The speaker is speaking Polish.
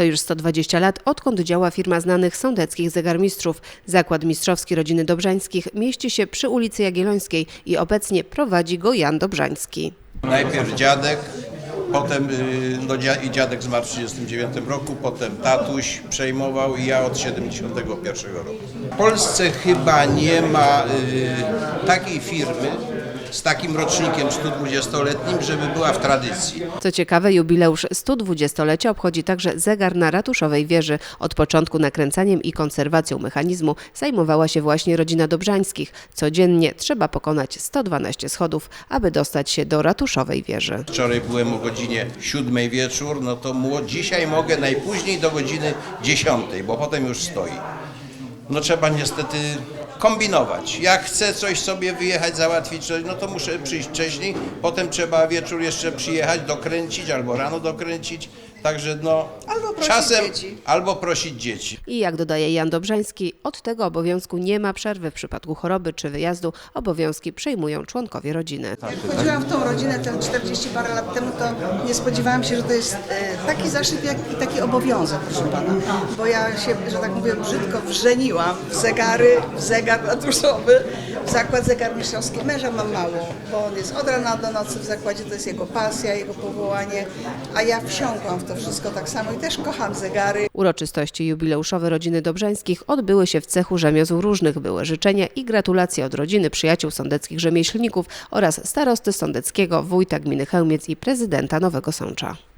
To już 120 lat, odkąd działa firma znanych sądeckich zegarmistrzów. Zakład mistrzowski rodziny Dobrzańskich mieści się przy ulicy Jagiellońskiej i obecnie prowadzi go Jan Dobrzański. Najpierw dziadek, potem y, no, i dziadek zmarł w 1939 roku, potem tatuś przejmował i ja od 1971 roku. W Polsce chyba nie ma y, takiej firmy z takim rocznikiem 120-letnim, żeby była w tradycji. Co ciekawe, jubileusz 120-lecia obchodzi także zegar na ratuszowej wieży. Od początku nakręcaniem i konserwacją mechanizmu zajmowała się właśnie rodzina Dobrzańskich. Codziennie trzeba pokonać 112 schodów, aby dostać się do ratuszowej wieży. Wczoraj byłem o godzinie 7 wieczór, no to dzisiaj mogę najpóźniej do godziny 10, bo potem już stoi. No trzeba niestety kombinować. Jak chcę coś sobie wyjechać, załatwić, coś, no to muszę przyjść wcześniej, potem trzeba wieczór jeszcze przyjechać, dokręcić albo rano dokręcić. Także no Albo prosić czasem dzieci. albo prosić dzieci. I jak dodaje Jan Dobrzański, od tego obowiązku nie ma przerwy w przypadku choroby czy wyjazdu. Obowiązki przejmują członkowie rodziny. Jak wchodziłam w tą rodzinę te 40 parę lat temu, to nie spodziewałam się, że to jest e, taki zaszyb, jak i taki obowiązek, proszę pana. Bo ja się, że tak mówię, brzydko wrzeniłam w zegary, w zegar ratuszowy, w zakład zegarmistrzowski. Męża mam mało, bo on jest od rana do nocy w zakładzie, to jest jego pasja, jego powołanie, a ja wsiąkłam w to wszystko tak samo i też kocham zegary. Uroczystości jubileuszowe rodziny Dobrzańskich odbyły się w cechu rzemiosł różnych. Były życzenia i gratulacje od rodziny, przyjaciół sądeckich rzemieślników oraz starosty sądeckiego, wójta gminy Chełmiec i prezydenta Nowego Sącza.